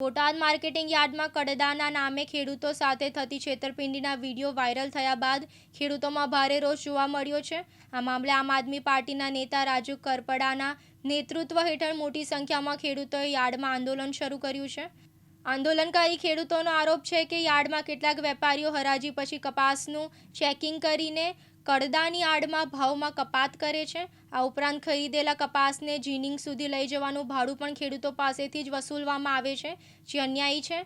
Botad marketing યાર્ડમાં કડદાના નામે ખેડૂતો સાથે થતી છેતરપિંડીના વીડિયો વાયરલ થયા બાદ ખેડૂતોમાં ભારે રોષ જોવા મળ્યો છે. આ મામલે આમ આદમી પાર્ટીના નેતા રાજુ કરપડાના નેતૃત્વ હેઠળ મોટી સંખ્યામાં ખેડૂતોએ યાર્ડમાં આંદોલન શરૂ કર્યું છે. આંદોલનકારી ખેડૂતોનો આરોપ છે કે યાર્ડમાં કેટલાક વેપારીઓ હરાજી પછી કપાસનું ચેકિંગ કરીને કડદાની આડમાં ભાવમાં કપાત કરે છે. આ ઉપરાંત ખરીદેલા કપાસને જીનિંગ સુધી લઈ જવાનું ભાડું પણ ખેડૂતો પાસેથી જ વસૂલવામાં આવે છે, જે અન્યાયી છે.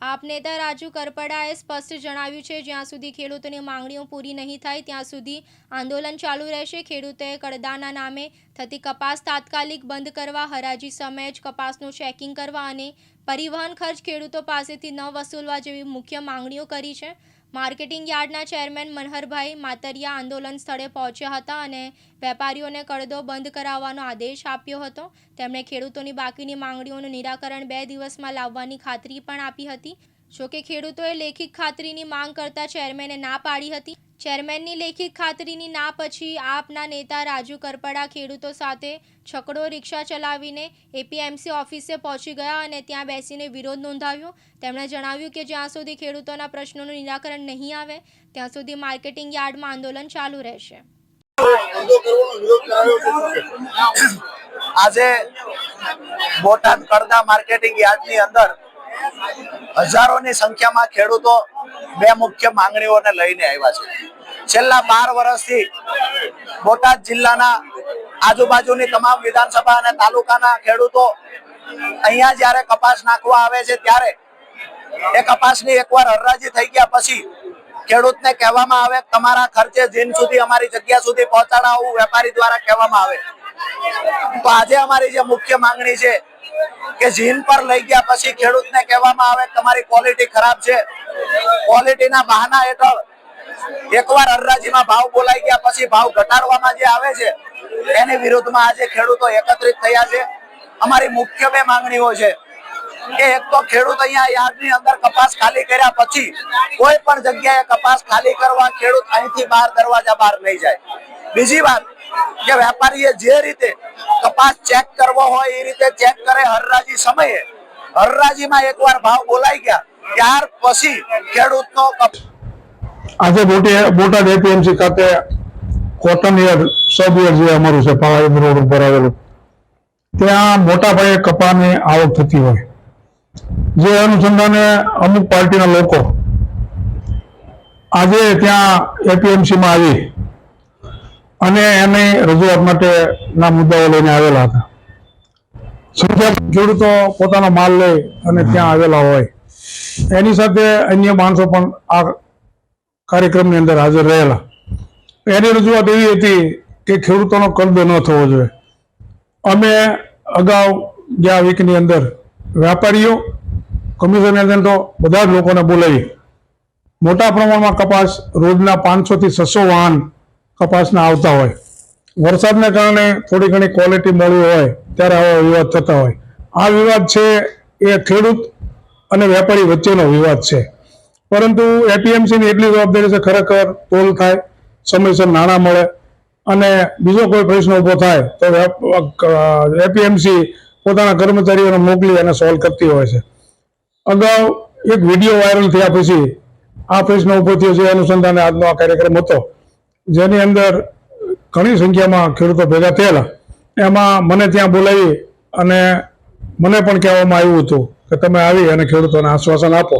આપ નેતા રાજુ કરપડાએ સ્પષ્ટ જણાવ્યું છે, જ્યાં સુધી ખેડૂતોની માંગણીઓ પૂરી નહીં થાય, ત્યાં સુધી આંદોલન ચાલુ રહેશે. ખેડૂતોએ કડદાના નામે થતી કપાસ તાત્કાલિક બંધ કરવા, હરાજી સમયે જ કપાસનું ચેકિંગ કરવા અને પરિવહન ખર્ચ ખેડૂતો પાસેથી ન વસૂલવા જેવી મુખ્ય માંગણીઓ કરી છે. માર્કેટિંગ યાર્ડના ચેરમેન મનહરભાઈ માતરિયા આંદોલન સ્થળે પહોંચ્યા હતા અને વેપારીઓને કડદો બંધ કરાવવાનો આદેશ આપ્યો હતો. તેમણે ખેડૂતોની બાકીની માંગણીઓનું નિરાકરણ બે દિવસમાં લાવવાની ખાતરી પણ આપી હતી. જોકે ખેડૂતોએ લેખિત ખાતરીની માંગ કરતા ચેરમેને ના પાડી હતી ચેરમેનની લેખિત ખાતરીની ના પછી આપના નેતા રાજુ કરપડા ખેડૂતો સાથે છકડો રિક્ષા ચલાવીને એપીએમસી ઓફિસે પહોંચી ગયા અને ત્યાં બેસીને વિરોધ નોંધાવ્યો તેમણે જણાવ્યું કે જ્યાં સુધી ખેડૂતોના પ્રશ્નોનું નિરાકરણ નહીં આવે, ત્યાં સુધી માર્કેટિંગ યાર્ડમાં આંદોલન ચાલુ રહેશે? આજે બોટાદ કડદા માર્કેટિંગ યાર્ડની અંદર હજારોની સંખ્યામાં ખેડૂતો બે મુખ્ય માંગણીઓને લઈને આવ્યા છે. છેલ્લા બાર વર્ષથી બોટાદ જિલ્લાના આજુબાજુની તમામ વિધાનસભા અને તાલુકાના ખેડૂતો અહીંયા જ્યારે કપાસ નાખવા આવે છે ત્યારે એ કપાસની એકવાર હરરાજી થઈ ગયા પછી ખેડૂતને કહેવામાં આવે, તમારા ખર્ચે જીન સુધી અમારી જગ્યા સુધી પહોંચાડાવું, વેપારી દ્વારા કહેવામાં આવે. તો આજે અમારી જે મુખ્ય માંગણી છે કે જીન પર લઈ ગયા પછી ખેડૂતને કહેવામાં આવે તમારી ક્વોલિટી ખરાબ છે. ક્વોલિટીના બહાના હેઠળ એકવાર હરરાજીમાં ભાવ બોલાઈ ગયા પછી ભાવ ઘટાડવામાં જે આવે છે, એની વિરુદ્ધમાં આજે ખેડૂતો એકત્રિત થયા છે. અમારી મુખ્ય બે માંગણીઓ છે. કે એક તો ખેડૂત અહીંયા યાર્ડની અંદર કપાસ ખાલી કર્યા પછી કોઈ પણ જગ્યાએ કપાસ ખાલી કરવા ખેડૂત અહીંથી બહાર દરવાજા બહાર નહીં જાય. બીજી વાત કે વેપારીએ જે રીતે કપાસ ચેક કરવો હોય એ રીતે ચેક કરે હરરાજી સમયે. હરરાજીમાં એકવાર ભાવ બોલાઈ ગયા. ત્યાર પછી ખેડૂતનો આજે બોટે બોટાદ એપીએમસી ખાતે કોટન યર સબ યર જે અમારું છે પાવાગઢ રોડ ઉપર આવેલું. ત્યાં મોટા પાયે કપાની આવક થતી હોય. જે અનુસંધાને અમુક પાર્ટીના લોકો આજે ત્યાં એપીએમસીમાં આવી. અને એની રજૂઆત માટે ના મુદ્દાઓ લઈને આવેલા હતા. સંખ્યા ખેડૂતો પોતાનો માલ લઈ અને ત્યાં આવેલા હોય. એની સાથે અન્ય માણસો પણ આ કાર્યક્રમની અંદર હાજર રહેલા. એની રજૂઆત એવી હતી કે ખેડૂતોનો કર્જ ન થવો જોઈએ. અમે અગાઉ ગયા વીકની અંદર વેપારીઓ કમિશન એજન્ટો બધા જ લોકોને બોલાવી. મોટા પ્રમાણમાં કપાસ રોજના પાંચસોથી છસો વાહન કપાસના આવતા હોય. વરસાદને કારણે થોડી ઘણી ક્વોલિટી મળી હોય, ત્યારે આવા વિવાદ થતા હોય. આ વિવાદ છે એ ખેડૂત અને વેપારી વચ્ચેનો વિવાદ છે. પરંતુ એપીએમસીની એટલી જવાબદારી છે, ખરેખર તોલ થાય, સમયસર નાણાં મળે અને બીજો કોઈ પ્રશ્ન ઊભો થાય, તો એપીએમસી પોતાના કર્મચારીઓને મોકલી અને સોલ્વ કરતી હોય છે. અગાઉ એક વીડિયો વાયરલ થયા પછી આ પ્રશ્ન ઊભો થયો છે અનુસંધાને આજનો આ કાર્યક્રમ હતો. જેની અંદર ઘણી સંખ્યામાં ખેડૂતો ભેગા થયેલા. એમાં મને ત્યાં બોલાવી અને મને પણ કહેવામાં આવ્યું હતું કે તમે આવી અને ખેડૂતોને આશ્વાસન આપો.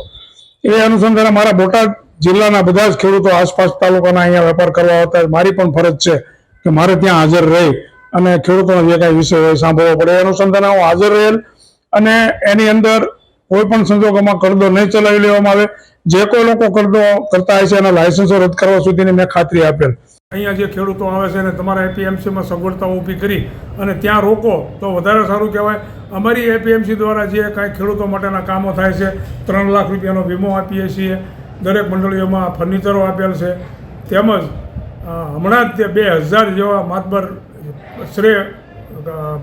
એ અનુસંધાને મારા બોટાદ જિલ્લાના બધા જ ખેડૂતો આસપાસ તાલુકાના અહીંયા વેપાર કરવા આવતા મારી પણ ફરજ છે કે મારે ત્યાં હાજર રહી અને ખેડૂતોનો જે કાંઈ વિષય હોય સાંભળવો પડે. એ અનુસંધાને હું હાજર રહેલ અને એની અંદર કોઈ પણ સંજોગોમાં કરદો નહીં ચલાવી લેવામાં આવે. જે કોઈ લોકો કરદો કરતા હોય છે, એના લાયસન્સો રદ કરવા સુધીની મેં ખાતરી આપેલ. અહીંયા જે ખેડૂતો આવે છે અને તમારા એપીએમસીમાં સગવડતાઓ ઊભી કરી અને ત્યાં રોકો, તો વધારે સારું કહેવાય. અમારી એપીએમસી દ્વારા જે કાંઈ ખેડૂતો માટેના કામો થાય છે, ત્રણ લાખ રૂપિયાનો વીમો આપીએ છીએ. દરેક મંડળીઓમાં ફર્નિચરો આપેલ છે. તેમજ હમણાં જ તે બે હજાર જેવા માતબર શ્રેય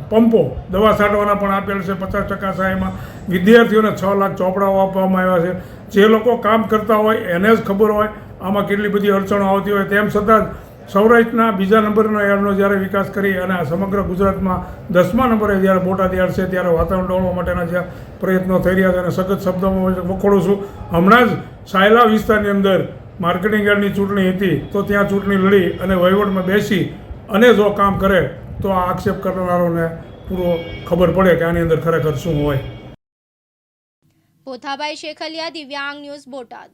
પંપો દવા છાંટવાના પણ આપેલ છે. પચાસ ટકા સહાયમાં વિદ્યાર્થીઓને છ લાખ ચોપડાઓ આપવામાં આવ્યા છે. જે લોકો કામ કરતા હોય એને જ ખબર હોય આમાં કેટલી બધી અડચણો આવતી હોય. તેમ છતાં સૌરાષ્ટ્રના બીજા નંબરના યાર્ડનો જ્યારે વિકાસ કરી અને આ સમગ્ર ગુજરાતમાં દસમા નંબરે જ્યારે બોટાદ યાર્ડ છે ત્યારે વાતાવરણ ડોળવા માટેના જે પ્રયત્નો થઈ રહ્યા છે અને સખત શબ્દોમાં વખોડું છું. હમણાં જ સાયલા વિસ્તારની અંદર માર્કેટિંગ યાર્ડની ચૂંટણી હતી. તો ત્યાં ચૂંટણી લડી અને વહીવટમાં બેસી અને જો કામ કરે તો આ આક્ષેપ કરનારોને પૂરો ખબર પડે કે આની અંદર ખરેખર શું હોય. પોથાભાઈ શેખલિયા, દિવ્યાંગ ન્યૂઝ બોટાદ.